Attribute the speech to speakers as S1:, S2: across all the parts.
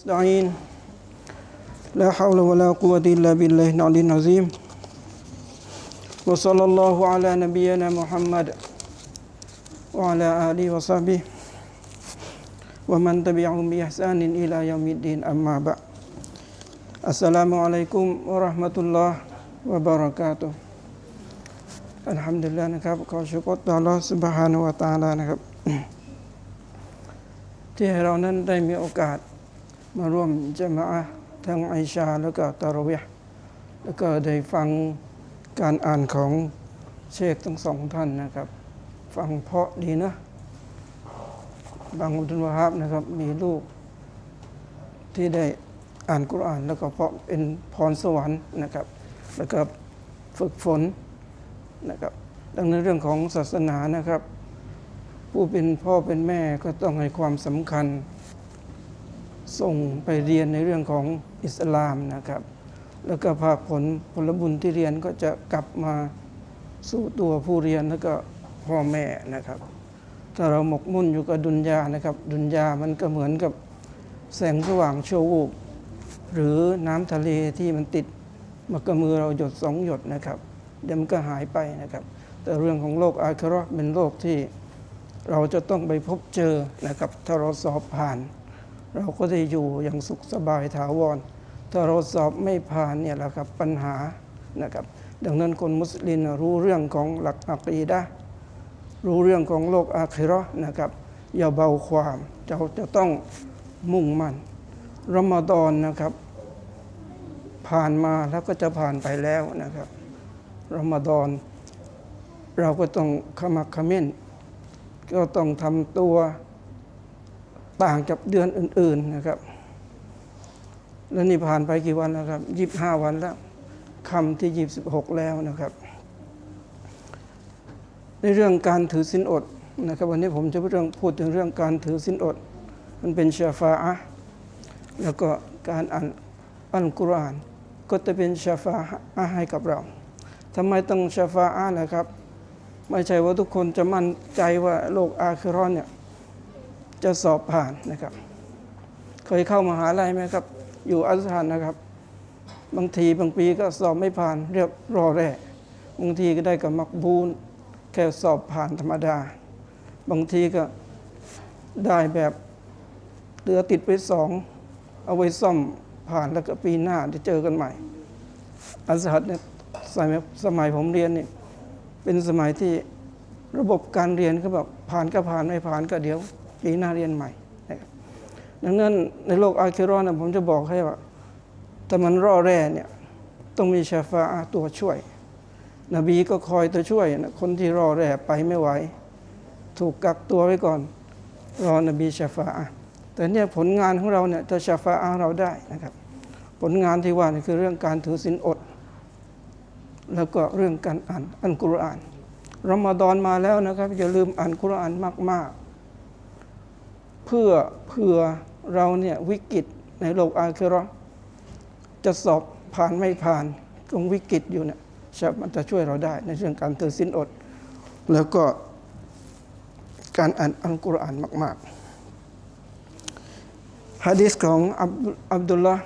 S1: نستعين. لا حول ولا قوة إلا بالله العلي العظيم. وصلى الله على نبينا محمد وعلى آله وصحبه ومن تبعهم بإحسان إلى يوم الدين. أما بعد السلام عليكم วะราะห์มะตุลลอฮ์วะบะเราะกาตุอัลฮัมดุลิลลาห์นะครับขอชุกรต่อ الله سبحانه และ تعالى นะครับ มาร่วมจะมาทั้งไอชาแล้วก็ตารเวียห์แล้วก็ได้ฟังการอ่านของเชคทั้งสองท่านนะครับ ฟังเพาะดีนะ บางอุตุลวาฮับนะครับ มีลูก ที่ได้อ่านกุรอานแล้วก็เพาะเป็นพรสวรรค์นะครับ แล้วก็ฝึกฝนนะครับ ดังนั้นเรื่องของศาสนานะครับ ผู้เป็นพ่อเป็นแม่ก็ต้องให้ความสำคัญ ส่งไปเรียนในเรื่องของอิสลามนะครับ แล้วก็ภาคผลผลบุญที่เรียนก็จะกลับมาสู่ตัวผู้เรียนแล้วก็พ่อแม่นะครับ ถ้าเราหมกมุ่นอยู่กับดุนยานะครับ ดุนยามันก็เหมือนกับแสงสว่างชั่ววูบหรือน้ำทะเลที่มันติดมากระมือเราหยดสองหยดนะครับ เดี๋ยวมันก็หายไปนะครับ แต่เรื่องของโลกอาคราเป็นโลกที่เราจะต้องไปพบเจอนะครับ ถ้าเราสอบผ่าน เราก็ได้อยู่อย่างสุขสบายถาวร ถ้าเราสอบไม่ผ่านเนี่ยแหละครับปัญหานะครับ ดังนั้นคนมุสลิมรู้เรื่องของหลักอักีดะรู้เรื่องของโลกอาคิราะห์นะครับ อย่าเบาความเราจะต้องมุ่งมั่นรอมฎอนนะครับ ผ่านมาแล้วก็จะผ่านไปแล้วนะครับรอมฎอนเราก็ต้องขมักขม้น ก็ต้องทำตัว ต่างจากเดือนอื่น ๆนะครับ แล้วนี่ผ่านไปกี่วันแล้วครับยี่บห้าวันแล้วคำที่ยี่สิบหกแล้วนะครับ ในเรื่องการถือสินอดนะครับ วันนี้ผมจะพูดเรื่องพูดถึงเรื่องการถือสินอด มันเป็นชาฟาอะแล้วก็การอ่านอัลกุรอานก็จะเป็นชาฟาอะให้กับเราทำไมต้องชาฟาอะนะครับ ไม่ใช่ว่าทุกคนจะมั่นใจว่าโลกอาคิเราะห์เนี่ย จะสอบผ่านนะครับ เคยเข้ามหาลัยไหมครับ อยู่อัสสันนะครับ บางทีบางปีก็สอบไม่ผ่าน เรียบรอแร่บางทีก็ได้กับมักบูนแค่สอบผ่านธรรมดา บางทีก็ได้แบบเหลือติดไปสองเอาไว้ซ่อมผ่านแล้วก็ปีหน้าจะเจอกันใหม่ อัสสันเนี่ยสมัยสมัยผมเรียนนี่เป็นสมัยที่ระบบการเรียนก็แบบผ่านก็ผ่านไม่ผ่านก็เดี๋ยว ปีหน้าเรียนใหม่นะครับดังนั้นในโลกอาคิรอนนะผมจะบอกให้ว่าถ้ามันร่อแร่เนี่ยต้องมีชาฟาอาตัวช่วย นบีก็คอยตัวช่วยนะคนที่ร่อแร่ไปไม่ไหว ถูกกักตัวไว้ก่อน รอนบีชาฟาแต่เนี่ยผลงานของเราเนี่ยจะชาฟาอาเราได้นะครับ ผลงานที่ว่านี่คือเรื่องการถือศีลอด แล้วก็เรื่องการอ่านอัลกุรอานรอมฎอนมาแล้วนะครับ อย่าลืมอ่านกุรอานมาก ๆ พื่อเพื่อเราเนี่ยวิกฤตในโลกอาคิราจะสอบผ่านไม่ผ่านตรงวิกฤตอยู่เนี่ยจะมันจะช่วยเราได้ในเรื่องการถือศีลอด แล้วก็การอ่านอัลกุรอานมาก ๆฮะดีษของอับดุลลาห์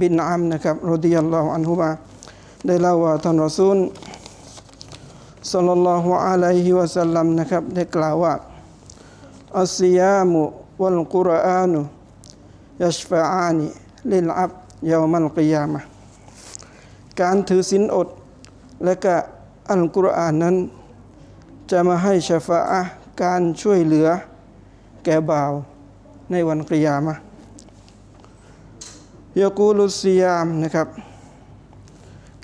S1: บินอัมนะครับรดิยัลลอฮุอันฮุมาได้เล่าว่าท่านรอซูลสัลลัลลอฮุอะลัยฮิวะสัลลัมนะครับ ได้กล่าวว่า อัสยามุวัลกุรอานุยัชฟะอานิลิลอับยามัลกิยามะการถือศีลอด และก็อัลกุรอานนั้น จะมาให้ชฟาอะการช่วยเหลือ แก่บ่าวในวันกิยามะยกูลุสยามนะครับ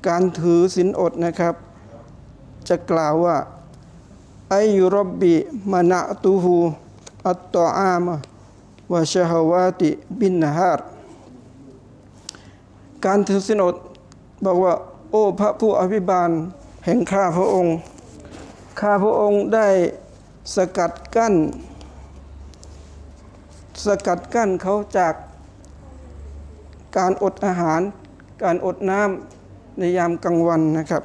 S1: การถือศีลอดนะครับ จะกล่าวว่าไอยุรบบิมานะตูฮู อัตตออามะวะชะฮาวาติบินนฮาร์การถือศีลอดบอกว่า โอ้พระผู้อภิบาลแห่งข้าพระองค์ ข้าพระองค์ได้สกัดกั้น สกัดกั้นเขาจากการอดอาหาร การอดน้ำในยามกลางวันนะครับ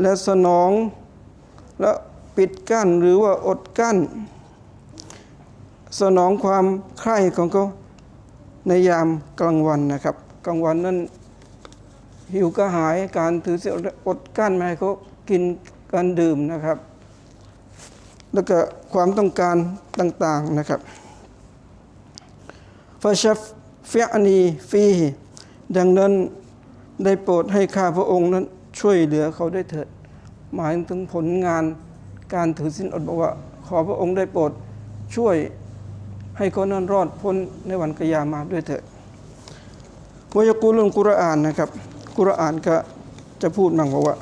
S1: และสนองและปิดกั้นหรือว่าอดกั้น สนองความใคร่ของเขาในยามกลางวันนะครับ กลางวันนั้นหิวกระหายการถือศีลอดกั้นไม่ให้เขากินการดื่มนะครับ แล้วก็ความต้องการต่างๆนะครับฟาชัฟเฟียนีฟีดังนั้นได้โปรดให้ข้าพระองค์นั้นช่วยเหลือเขาได้เถิด หมายถึงผลงานการถือศีลอดบอกว่า ขอพระองค์ได้โปรดช่วย ให้เขานั้นรอดพ้นในวันกิยามาด้วยเถิดวยกูลุนกุรอานนะครับ กุรอานก็จะพูดมั่งบอกว่า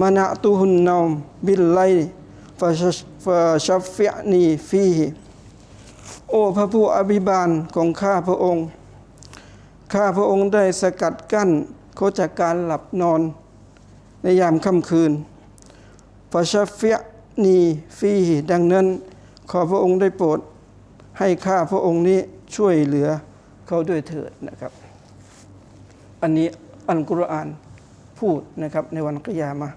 S1: มานะตุหุนนอมบิลไลฟาชัฟฟินีฟีฮโอ้พระผู้อภิบาลของข้าพระองค์ ข้าพระองค์ได้สกัดกั้นเขาจากการหลับนอนในยามค่ำคืนฟาชัฟฟินีฟีฮดังนั้น ขอพระองค์ได้โปรด ให้ข้าพระองค์นี้ช่วยเหลือเขาด้วยเถิดนะครับ อันนี้อัลกุรอานพูดนะครับในวันกิยามะ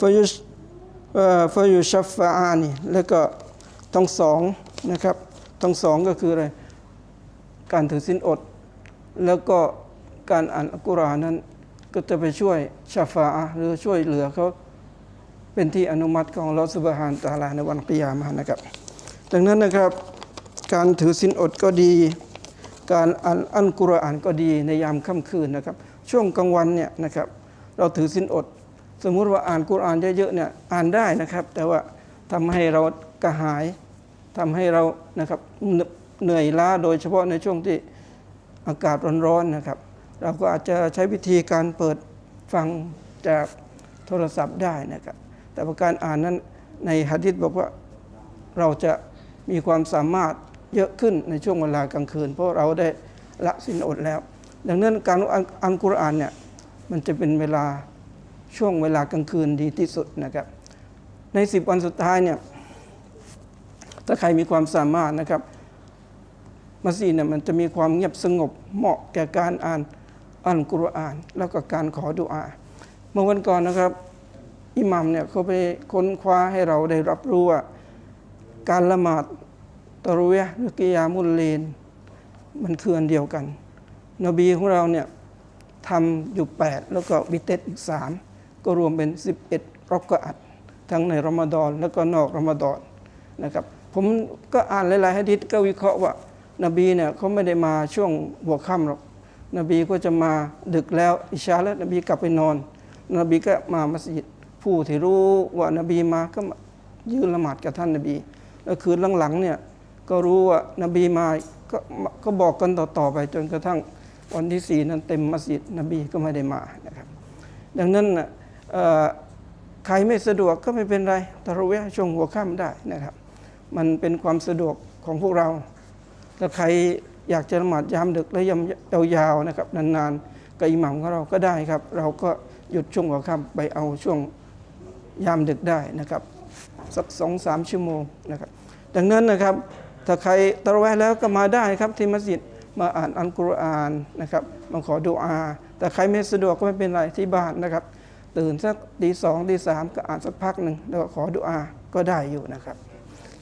S1: ฟายุชฟายุชัฟฟาอานีแล้วก็ทั้งสองนะครับทั้งสองก็คืออะไรการถือสินอด แล้วก็การอ่านอัลกุรอานนั้นก็จะไปช่วยชาฟาหรือช่วยเหลือเขา เป็นที่อนุมัติของลอสุบฮานตาลาในวันกิยามะนะครับ ดังนั้นนะครับการถือสินอดก็ดี การอ่านอัลกุรอานก็ดีในยามค่ำคืนนะครับ ช่วงกลางวันเนี่ยนะครับเราถือสินอด สมมุติว่าอ่านกุรอานเยอะๆเนี่ยอ่านได้นะครับ แต่ว่าทำให้เรากระหายทำให้เรานะครับเหนื่อยล้าโดยเฉพาะในช่วงที่อากาศร้อนๆนะครับ เราก็อาจจะใช้วิธีการเปิดฟังจากโทรศัพท์ได้นะครับ แต่ว่าการอ่านนั้นในฮะดิษบอกว่าเราจะมีความสามารถเยอะขึ้นในช่วงเวลากลางคืน เพราะเราได้ละสินอดแล้ว ดังนั้นการอ่านอัลกุรอานเนี่ยมันจะเป็นเวลาช่วงเวลากลางคืนดีที่สุดนะครับ ในสิบวันสุดท้ายเนี่ยถ้าใครมีความสามารถนะครับมัสยิดเนี่ยมันจะมีความเงียบสงบเหมาะแก่การอ่านอัลกุรอาน แล้วก็การขอดุอา เมื่อวันก่อนนะครับ อิหมัมเนี่ยเขาไปค้นคว้าให้เราได้รับรู้ว่า การละหมาดตะรุเวะหรือกิยามุลเลน มันคืออันเดียวกัน นบีของเราเนี่ยทำอยู่ 8 แล้วก็บิเตตอีก 3 ก็รวมเป็น 11รอกอัดทั้งในรอมฎอนแล้วก็นอกรอมฎอนนะครับผมก็อ่านหลายๆฮะดิษก็วิเคราะห์ว่า นบีเนี่ยเขาไม่ได้มาช่วงหัวค่ำหรอกนบีก็จะมาดึกแล้วอิชาแล้วนบีกลับไปนอน นบีก็มามัสยิด ผู้ที่รู้ว่านบีมาก็ยืนละหมาดกับท่านนบี แล้วคืนหลังๆเนี่ยก็รู้ว่านบีมาก็ก็บอกกันต่อๆไปจนกระทั่งวันที่สี่นั้นเต็มมัสยิดนบีก็ไม่ได้มานะครับ ดังนั้นใครไม่สะดวกก็ไม่เป็นไรตะระเวะช่วงหัวค่ำได้นะครับ มันเป็นความสะดวกของพวกเราถ้าใครอยากจะละหมาดยามดึกและยามยาวๆนะครับนานๆกับอิหมัมของเราก็ได้ครับ เราก็หยุดช่วงหัวค่ำไปเอาช่วง ยามดึกได้นะครับ สักสองสามชั่วโมงนะครับ ดังนั้นนะครับ ถ้าใครตะระแวะแล้วก็มาได้ครับที่มัสยิดมาอ่านอัลกุรอานนะครับมาขอดุอา แต่ใครไม่สะดวกก็ไม่เป็นไรที่บ้านนะครับ ตื่นสักตีสองตีสามก็อ่านสักพักหนึ่งแล้วก็ขอดุอาก็ได้อยู่นะครับ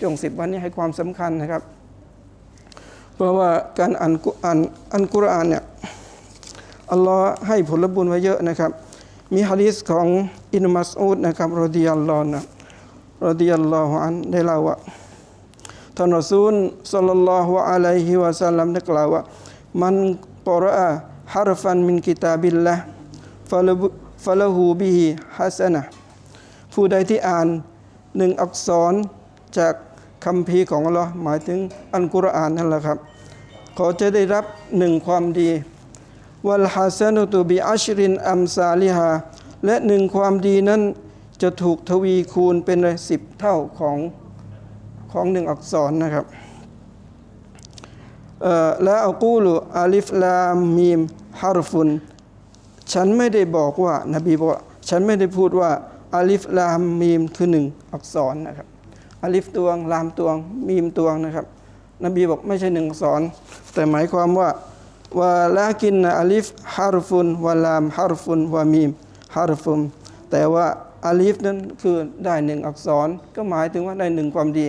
S1: ช่วงสิบวันนี้ให้ความสำคัญนะครับ เพราะว่าการอ่านกุอ่านอัลกุรอานเนี่ยอัลลอฮ์ให้ผลบุญไว้เยอะนะครับ มีฮะดีษของ อินมัสอูดนะครับรอดิยัลลอฮ์นะรอดิยัลลอฮุอันได้เล่าว่าท่านรอซูลสัลลัลลอฮุอะลัยฮิวะสัลลัมได้กล่าวว่ามันกรอะฮารฟันมินกิตาบิลละฟะละบุฟะละหูบิฮิฮัสนะผู้ใดที่อ่านหนึ่งอักษรจากคำพีของอัลลอฮ์หมายถึงอัลกุรอานนั่นแหละครับเขาจะได้รับหนึ่งความดีวัลฮัสนุตุบิอัชรินอัมซาลิฮา และหนึ่งความดีนั้นจะถูกทวีคูณเป็นสิบเท่าของของหนึ่งอักษรนะครับและอักูลุอาลิฟลามมีมฮารฟุน ฉันไม่ได้บอกว่า นบีบอกว่าฉันไม่ได้พูดว่าอาลิฟลามมีมคือหนึ่งอักษรนะครับอาลิฟตวงลามตวงมีมตวงนะครับ นบีบอกไม่ใช่หนึ่งอักษร แต่หมายความว่าว่าลากินอาลิฟฮารฟุนวะลามฮารฟุนวะมีม ฮารฟุนแต่ว่าอาลิฟนั้นคือได้หนึ่งอักษร ก็หมายถึงว่าได้หนึ่งความดี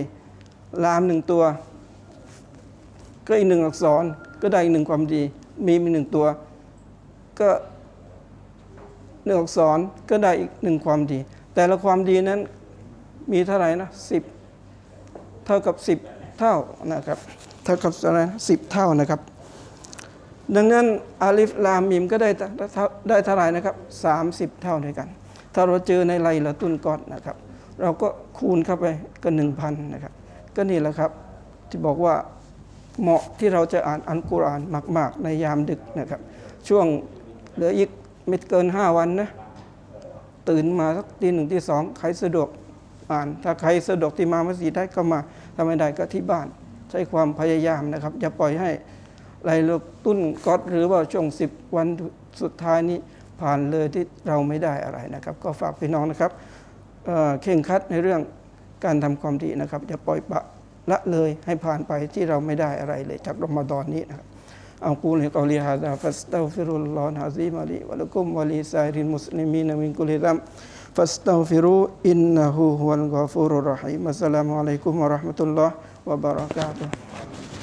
S1: ลามหนึ่งตัว ก็อีกหนึ่งอักษรก็ได้อีกหนึ่งความดี มีมีหนึ่งตัว ก็หนึ่งอักษรก็ได้อีกหนึ่งความดี แต่ละความดีนั้นมีเท่าไหร่นะสิบเท่ากับสิบเท่านะครับ เท่ากับอะไรสิบเท่านะครับ ดังนั้นอาลิฟลามมิมก็ได้ได้เท่าไหร่นะครับ 30 เท่าด้วยกัน ถ้าเราเจอในไลละตุนกอดนะครับ เราก็คูณเข้าไปก็หนึ่งพันนะครับ ก็นี่แหละครับที่บอกว่าเหมาะที่เราจะอ่านอัลกุรอานมาก ๆ ในยามดึกนะครับ ช่วงเหลืออีกไม่เกิน 5 วันนะตื่นมาสักตีหนึ่งตีสองใครสะดวกอ่าน ถ้าใครสะดวกที่มามัสยิดได้ก็มาถ้าไม่ได้ก็ที่บ้าน ใช้ความพยายามนะครับอย่าปล่อยให้ ไหลลบตุ้นก๊อตหรือว่าช่วง 10 วันสุดท้ายนี้ผ่านเลยที่เราไม่ได้อะไรนะครับ ก็ฝากพี่น้องนะครับเเข่งคัดในเรื่องการทำความดีนะครับอย่าปล่อยปะละเลยให้ผ่านไปที่เราไม่ได้อะไรเลยจากรอมฎอนนี้นะครับอัลกูลกอลีฮาดาฟัสตัฟิรุลลอฮ์ฮะซีมาลีวะลักุมวะลีซารินมุสลิมีนมินกุลิดัมฟัสตัฟิรุอินนะฮูฮุลกอฟูรุรรฮิมอัสสลามุอะลัยกุมวะราะห์มะตุลลอฮ์วะบะระกาบ์